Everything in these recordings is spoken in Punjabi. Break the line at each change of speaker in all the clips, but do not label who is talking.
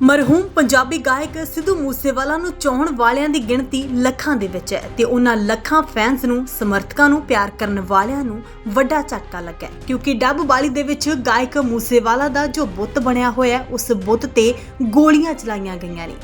ਮਰਹੂਮ ਪੰਜਾਬੀ ਗਾਇਕ ਸਿੱਧੂ ਮੂਸੇਵਾਲਾ ਨੂੰ ਚਾਹਣ ਵਾਲਿਆਂ ਦੀ ਗਿਣਤੀ ਲੱਖਾਂ ਦੇ ਵਿੱਚ ਹੈ ਤੇ ਉਹਨਾਂ ਲੱਖਾਂ ਫੈਨਸ ਨੂੰ, ਸਮਰਥਕਾਂ ਨੂੰ ਪਿਆਰ ਕਰਨ ਵਾਲਿਆਂ ਨੂੰ ਵੱਡਾ ਝਟਕਾ ਲੱਗਾ ਕਿਉਂਕਿ ਡੱਬ ਵਾਲੀ ਦੇ ਵਿੱਚ ਗਾਇਕ ਮੂਸੇਵਾਲਾ ਦਾ ਜੋ ਬੁੱਤ ਬਣਿਆ ਹੋਇਆ ਉਸ ਬੁੱਤ ਤੇ ਗੋਲੀਆਂ ਚਲਾਈਆਂ ਗਈਆਂ ਨੇ।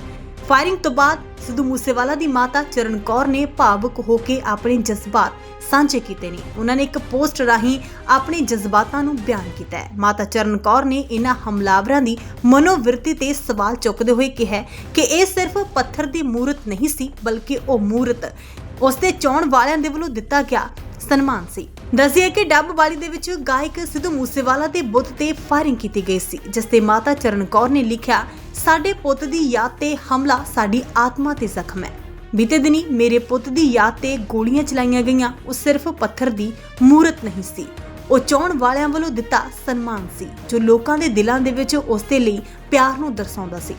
ਫਾਇਰਿੰਗ ਤੋਂ ਬਾਅਦ ਸਿੱਧੂ ਮੂਸੇਵਾਲਾ ਦੀ ਮਾਤਾ ਚਰਨ ਕੌਰ ਨੇ ਭਾਵੁਕ ਹੋ ਕੇ ਆਪਣੇ ਜਜ਼ਬਾਤ ਸਾਂਝੇ ਕੀਤੇ ਨੇ। ਉਹਨਾਂ ਨੇ ਇੱਕ ਪੋਸਟ ਰਾਹੀਂ ਆਪਣੇ ਜਜ਼ਬਾਤਾਂ ਨੂੰ ਬਿਆਨ ਕੀਤਾ ਹੈ। ਮਾਤਾ ਚਰਨ ਕੌਰ ਨੇ ਇਹਨਾਂ ਹਮਲਾਵਰਾਂ ਦੀ ਮਨੋਵਿਰਤੀ ਤੇ ਸਵਾਲ ਚੁੱਕਦੇ ਹੋਏ ਕਿਹਾ ਕਿ ਇਹ ਸਿਰਫ ਪੱਥਰ ਦੀ ਮੂਰਤ ਨਹੀਂ ਸੀ, ਬਲਕਿ ਉਹ ਮੂਰਤ ਉਸ ਦੇ ਚਾਹਣ ਵਾਲਿਆਂ ਦੇ ਵੱਲੋਂ ਦਿੱਤਾ ਗਿਆ ਸਨਮਾਨ ਸੀ। ਦੱਸਿਆ ਕਿ ਡੱਬ ਵਾਲੀ ਦੇ ਵਿੱਚ ਗਾਇਕ ਸਿੱਧੂ ਮੂਸੇਵਾਲਾ ਦੇ ਬੁੱਤ ਤੇ ਫਾਇਰਿੰਗ ਕੀਤੀ ਗਈ ਸੀ, ਜਿਸ ਤੇ ਮਾਤਾ ਚਰਨ ਕੌਰ ਨੇ ਲਿਖਿਆ, ਸਾਡੇ ਪੁੱਤ ਦੀ ਯਾਦ ਤੇ ਹਮਲਾ ਸਾਡੀ ਆਤਮਾ ਤੇ ਜ਼ਖਮ ਹੈ। ਬੀਤੇ ਦਿਨੀ ਮੇਰੇ ਪੁੱਤ ਦੀ ਯਾਦ ਤੇ ਗੋਲੀਆਂ ਚਲਾਈਆਂ ਗਈਆਂ, ਉਹ ਸਿਰਫ ਪੱਥਰ ਦੀ ਮੂਰਤ ਨਹੀਂ ਸੀ। ਉਹ ਚਾਹਣ ਵਾਲਿਆਂ ਵੱਲੋਂ ਦਿੱਤਾ ਸਨਮਾਨ ਸੀ, ਜੋ ਲੋਕਾਂ ਦੇ ਦਿਲਾਂ ਦੇ ਵਿੱਚ ਉਸ ਦੇ ਲਈ ਪਿਆਰ ਨੂੰ ਦਰਸਾਉਂਦਾ ਸੀ।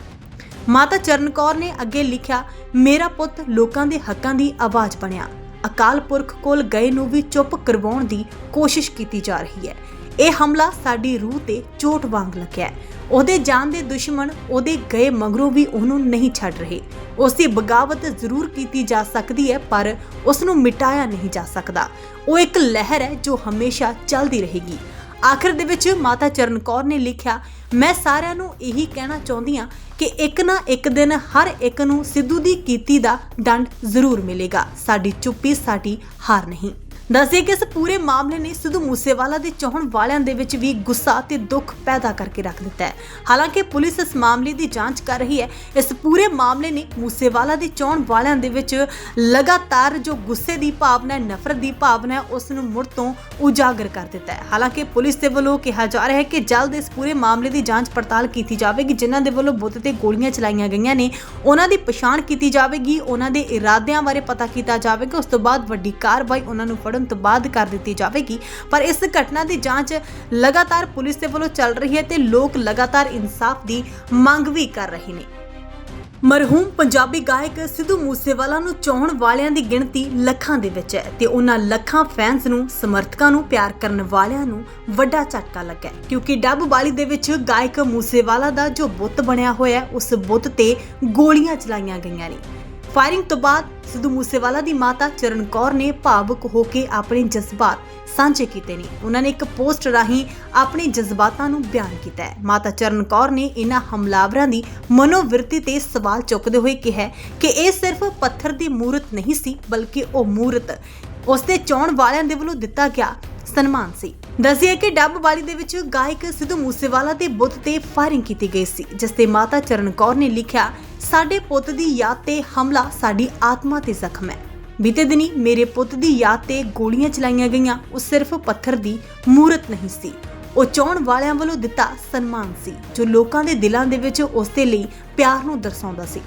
ਮਾਤਾ ਚਰਨ ਕੌਰ ਨੇ ਅੱਗੇ ਲਿਖਿਆ, ਮੇਰਾ ਪੁੱਤ ਲੋਕਾਂ ਦੇ ਹੱਕਾਂ ਦੀ ਆਵਾਜ਼ ਬਣਿਆ। ਅਕਾਲ ਪੁਰਖ ਕੋਲ ਗਏ ਨੂੰ ਵੀ ਚੁੱਪ ਕਰਵਾਉਣ ਦੀ ਕੋਸ਼ਿਸ਼ ਕੀਤੀ ਜਾ ਰਹੀ ਹੈ। ਇਹ ਹਮਲਾ ਸਾਡੀ ਰੂਹ ਤੇ ਚੋਟ ਵਾਂਗ ਲੱਗਿਆ ਉਹਦੇ ਜਾਨ ਦੇ ਦੁਸ਼ਮਣ ਉਹਦੇ ਗਏ ਮਗਰੋਂ ਵੀ ਉਹਨੂੰ ਨਹੀਂ ਛੱਡ ਰਹੇ। ਉਸ ਦੀ ਬਗਾਵਤ ਜ਼ਰੂਰ ਕੀਤੀ ਜਾ ਸਕਦੀ ਹੈ, ਪਰ ਉਸ ਨੂੰ ਮਿਟਾਇਆ ਨਹੀਂ ਜਾ ਸਕਦਾ। ਉਹ ਇੱਕ ਲਹਿਰ ਹੈ ਜੋ ਹਮੇਸ਼ਾ ਚੱਲਦੀ ਰਹੇਗੀ। ਆਖਰ ਦੇ ਵਿੱਚ ਮਾਤਾ ਚਰਨ ਕੌਰ ਨੇ ਲਿਖਿਆ ਮੈਂ ਸਾਰਿਆਂ ਨੂੰ ਇਹੀ ਕਹਿਣਾ ਚਾਹੁੰਦੀ ਹਾਂ ਕਿ ਇੱਕ ਨਾ ਇੱਕ ਦਿਨ ਹਰ ਇੱਕ ਨੂੰ ਸਿੱਧੂ ਦੀ ਕੀਤੀ ਦਾ ਦੰਡ ਜ਼ਰੂਰ ਮਿਲੇਗਾ। ਸਾਡੀ ਚੁੱਪੀ ਸਾਡੀ ਹਾਰ ਨਹੀਂ। ਦੱਸਦੇ ਕਿ ਇਸ ਪੂਰੇ ਮਾਮਲੇ ਨੇ ਸਿੱਧੂ ਮੂਸੇਵਾਲਾ ਦੇ ਚਾਹਣ ਵਾਲਿਆਂ ਦੇ ਵਿੱਚ ਵੀ ਗੁੱਸਾ ਤੇ ਦੁੱਖ ਪੈਦਾ ਕਰਕੇ ਰੱਖ ਦਿੱਤਾ ਹੈ। ਹਾਲਾਂਕਿ ਪੁਲਿਸ ਇਸ ਮਾਮਲੇ ਦੀ ਜਾਂਚ ਕਰ ਰਹੀ ਹੈ। ਇਸ ਪੂਰੇ ਮਾਮਲੇ ਨੇ ਮੂਸੇਵਾਲਾ ਦੇ ਚਾਹਣ ਵਾਲਿਆਂ ਦੇ ਵਿੱਚ ਲਗਾਤਾਰ ਜੋ ਗੁੱਸੇ ਦੀ ਭਾਵਨਾ ਹੈ, ਨਫ਼ਰਤ ਦੀ ਭਾਵਨਾ ਹੈ, ਉਸ ਨੂੰ ਮੁੜ ਤੋਂ ਉਜਾਗਰ ਕਰ ਦਿੱਤਾ ਹੈ। ਹਾਲਾਂਕਿ ਪੁਲਿਸ ਦੇ ਵੱਲੋਂ ਕਿਹਾ ਜਾ ਰਿਹਾ ਹੈ ਕਿ ਜਲਦ ਇਸ ਪੂਰੇ ਮਾਮਲੇ ਦੀ ਜਾਂਚ ਪੜਤਾਲ ਕੀਤੀ ਜਾਵੇਗੀ। ਜਿਨ੍ਹਾਂ ਦੇ ਵੱਲੋਂ ਬੁੱਧ ਤੇ ਗੋਲੀਆਂ ਚਲਾਈਆਂ ਗਈਆਂ ਨੇ, ਉਹਨਾਂ ਦੀ ਪਛਾਣ ਕੀਤੀ ਜਾਵੇਗੀ, ਉਹਨਾਂ ਦੇ ਇਰਾਦਿਆਂ ਬਾਰੇ ਪਤਾ ਕੀਤਾ ਜਾਵੇਗਾ। ਉਸ ਤੋਂ ਬਾਅਦ ਵੱਡੀ ਕਾਰਵਾਈ ਉਹਨਾਂ ਨੂੰ ਫੜਨ ਤੋਂ ਬਾਅਦ ਕਰ ਦਿੱਤੀ ਜਾਵੇਗੀ। ਪਰ ਇਸ ਘਟਨਾ ਦੀ ਜਾਂਚ ਲਗਾਤਾਰ ਪੁਲਿਸ ਦੇ ਵੱਲੋਂ ਚੱਲ ਰਹੀ ਹੈ ਤੇ ਲੋਕ ਲਗਾਤਾਰ ਇਨਸਾਫ ਦੀ ਮੰਗ ਵੀ ਕਰ ਰਹੇ ਨੇ। ਮਰਹੂਮ ਪੰਜਾਬੀ ਗਾਇਕ ਸਿੱਧੂ ਮੂਸੇਵਾਲਾ ਨੂੰ ਚਾਹਣ ਵਾਲਿਆਂ ਦੀ ਗਿਣਤੀ ਲੱਖਾਂ ਦੇ ਵਿੱਚ ਹੈ ਤੇ ਉਹਨਾਂ ਲੱਖਾਂ ਫੈਨਸ ਨੂੰ, ਸਮਰਥਕਾਂ ਨੂੰ ਪਿਆਰ ਕਰਨ ਵਾਲਿਆਂ ਨੂੰ ਵੱਡਾ ਝਟਕਾ ਲੱਗਾ ਕਿਉਂਕਿ ਡੱਬ ਵਾਲੀ ਦੇ ਵਿੱਚ ਗਾਇਕ ਮੂਸੇਵਾਲਾ ਦਾ ਜੋ ਬੁੱਤ ਬਣਿਆ ਹੋਇਆ ਉਸ ਬੁੱਤ ਤੇ ਗੋਲੀਆਂ ਚਲਾਈਆਂ ਗਈਆਂ ਨੇ। ਫਾਇਰਿੰਗ ਤੋਂ ਬਾਅਦ ਸਿੱਧੂ ਮੂਸੇਵਾਲਾ ਦੀ ਮਾਤਾ ਚਰਨ ਕੌਰ ਨੇ ਭਾਵੁਕ ਹੋ ਕੇ ਆਪਣੇ ਜਜ਼ਬਾਤ ਸਾਂਝੇ ਕੀਤੇ ਨੇ। ਉਹਨਾਂ ਨੇ ਇੱਕ ਪੋਸਟ ਰਾਹੀਂ ਆਪਣੇ ਜਜ਼ਬਾਤਾਂ ਨੂੰ ਬਿਆਨ ਕੀਤਾ ਹੈ। ਮਾਤਾ ਚਰਨ ਕੌਰ ਨੇ ਇਹਨਾਂ ਹਮਲਾਵਰਾਂ ਦੀ ਮਨੋਵਿਰਤੀ ਤੇ ਸਵਾਲ ਚੁੱਕਦੇ ਹੋਏ ਕਿਹਾ ਕਿ ਇਹ ਸਿਰਫ ਪੱਥਰ ਦੀ ਮੂਰਤ ਨਹੀਂ ਸੀ, ਬਲਕਿ ਉਹ ਮੂਰਤ। ਉਸ ਦੇ ਚਾਹਣ ਵਾਲਿਆਂ ਦੇ ਵੱਲੋਂ ਦਿੱਤਾ ਗਿਆ ਸਨਮਾਨ ਸੀ। ਦੱਸਿਆ ਕਿ ਡੱਬ ਦੇ ਵਿੱਚ ਗਾਇਕ ਸਿੱਧੂ ਮੂਸੇਵਾਲਾ ਦੇ ਬੁੱਤ ਤੇ ਫਾਇਰਿੰਗ ਕੀਤੀ ਗਈ ਸੀ, ਜਿਸ ਤੇ ਮਾਤਾ ਚਰਨ ਕੌਰ ਨੇ ਲਿਖਿਆ, ਸਾਡੇ ਪੁੱਤ ਦੀ ਯਾਦ ਤੇ ਹਮਲਾ ਸਾਡੀ ਆਤਮਾ ਤੇ ਜ਼ਖਮ ਹੈ। ਬੀਤੇ ਦਿਨੀ ਮੇਰੇ ਪੁੱਤ ਦੀ ਯਾਦ ਤੇ ਗੋਲੀਆਂ ਚਲਾਈਆਂ ਗਈਆਂ, ਉਹ ਸਿਰਫ ਪੱਥਰ ਦੀ ਮੂਰਤ ਨਹੀਂ ਸੀ। ਉਹ ਚਾਹਣ ਵਾਲਿਆਂ ਵੱਲੋਂ ਦਿੱਤਾ ਸਨਮਾਨ ਸੀ, ਜੋ ਲੋਕਾਂ ਦੇ ਦਿਲਾਂ ਦੇ ਵਿੱਚ ਉਸ ਦੇ ਲਈ ਪਿਆਰ ਨੂੰ ਦਰਸਾਉਂਦਾ ਸੀ।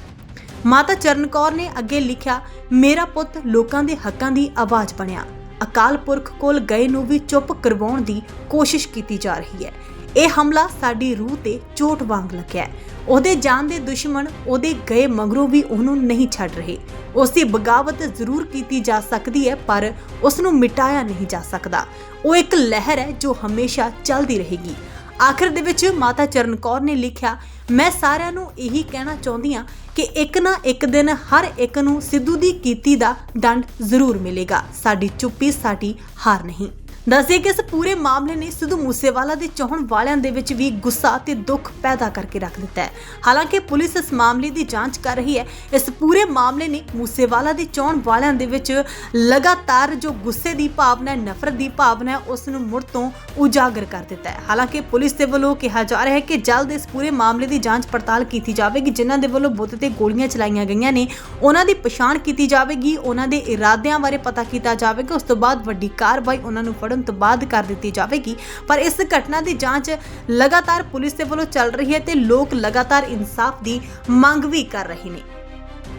ਮਾਤਾ ਚਰਨ ਕੌਰ ਨੇ ਅੱਗੇ ਲਿਖਿਆ, ਮੇਰਾ ਪੁੱਤ ਲੋਕਾਂ ਦੇ ਹੱਕਾਂ ਦੀ ਆਵਾਜ਼ ਬਣਿਆ। ਅਕਾਲ ਪੁਰਖ ਕੋਲ ਗਏ ਨੂੰ ਵੀ ਚੁੱਪ ਕਰਵਾਉਣ ਦੀ ਕੋਸ਼ਿਸ਼ ਕੀਤੀ ਜਾ ਰਹੀ ਹੈ। ਇਹ ਹਮਲਾ ਸਾਡੀ ਰੂਹ ਤੇ ਚੋਟ ਵਾਂਗ ਲੱਗਿਆ ਉਹਦੇ ਜਾਨ ਦੇ ਦੁਸ਼ਮਣ ਉਹਦੇ ਗਏ ਮਗਰੋਂ ਵੀ ਉਹਨੂੰ ਨਹੀਂ ਛੱਡ ਰਹੇ। ਉਸ ਦੀ ਬਗਾਵਤ ਜ਼ਰੂਰ ਕੀਤੀ ਜਾ ਸਕਦੀ ਹੈ, ਪਰ ਉਸ ਨੂੰ ਮਿਟਾਇਆ ਨਹੀਂ ਜਾ ਸਕਦਾ। ਉਹ ਇੱਕ ਲਹਿਰ ਹੈ ਜੋ ਹਮੇਸ਼ਾ ਚੱਲਦੀ ਰਹੇਗੀ। ਆਖਰ ਦੇ ਵਿੱਚ ਮਾਤਾ ਚਰਨ ਕੌਰ ਨੇ ਲਿਖਿਆ ਮੈਂ ਸਾਰਿਆਂ ਨੂੰ ਇਹੀ ਕਹਿਣਾ ਚਾਹੁੰਦੀ ਹਾਂ ਕਿ ਇੱਕ ਨਾ ਇੱਕ ਦਿਨ ਹਰ ਇੱਕ ਨੂੰ ਸਿੱਧੂ ਦੀ ਕੀਤੀ ਦਾ ਦੰਡ ਜ਼ਰੂਰ ਮਿਲੇਗਾ। ਸਾਡੀ ਚੁੱਪੀ ਸਾਡੀ ਹਾਰ ਨਹੀਂ। ਦੱਸਦੇ ਕਿ ਇਸ ਪੂਰੇ ਮਾਮਲੇ ਨੇ ਸਿੱਧੂ ਮੂਸੇਵਾਲਾ ਦੇ ਚਾਹਣ ਵਾਲਿਆਂ ਦੇ ਵਿੱਚ ਵੀ ਗੁੱਸਾ ਤੇ ਦੁੱਖ ਪੈਦਾ ਕਰਕੇ ਰੱਖ ਦਿੱਤਾ ਹੈ। ਹਾਲਾਂਕਿ ਪੁਲਿਸ ਇਸ ਮਾਮਲੇ ਦੀ ਜਾਂਚ ਕਰ ਰਹੀ ਹੈ। ਇਸ ਪੂਰੇ ਮਾਮਲੇ ਨੇ ਮੂਸੇਵਾਲਾ ਦੇ ਚਾਹਣ ਵਾਲਿਆਂ ਦੇ ਵਿੱਚ ਲਗਾਤਾਰ ਜੋ ਗੁੱਸੇ ਦੀ ਭਾਵਨਾ ਹੈ, ਨਫ਼ਰਤ ਦੀ ਭਾਵਨਾ ਹੈ, ਉਸ ਨੂੰ ਮੁੜ ਤੋਂ ਉਜਾਗਰ ਕਰ ਦਿੱਤਾ ਹੈ। ਹਾਲਾਂਕਿ ਪੁਲਿਸ ਦੇ ਵੱਲੋਂ ਕਿਹਾ ਜਾ ਰਿਹਾ ਹੈ ਕਿ ਜਲਦ ਇਸ ਪੂਰੇ ਮਾਮਲੇ ਦੀ ਜਾਂਚ ਪੜਤਾਲ ਕੀਤੀ ਜਾਵੇਗੀ। ਜਿਨ੍ਹਾਂ ਦੇ ਵੱਲੋਂ ਬੁੱਤ ਤੇ ਗੋਲੀਆਂ ਚਲਾਈਆਂ ਗਈਆਂ ਨੇ, ਉਹਨਾਂ ਦੀ ਪਛਾਣ ਕੀਤੀ ਜਾਵੇਗੀ। ਉਹਨਾਂ ਦੇ ਇਰਾਦਿਆਂ ਬਾਰੇ ਪਤਾ ਕੀਤਾ ਜਾਵੇਗਾ। ਉਸ ਤੋਂ ਬਾਅਦ ਵੱਡੀ ਕਾਰਵਾਈ ਉਹਨਾਂ ਨੂੰ ਫੜਨ ਤੋਂ ਬਾਅਦ ਕਰ ਦਿੱਤੀ ਜਾਵੇਗੀ। ਪਰ ਇਸ ਘਟਨਾ ਦੀ ਜਾਂਚ ਲਗਾਤਾਰ ਪੁਲਿਸ ਦੇ ਵੱਲੋਂ ਚੱਲ ਰਹੀ ਹੈ ਤੇ ਲੋਕ ਲਗਾਤਾਰ ਇਨਸਾਫ ਦੀ ਮੰਗ ਵੀ ਕਰ ਰਹੇ ਨੇ।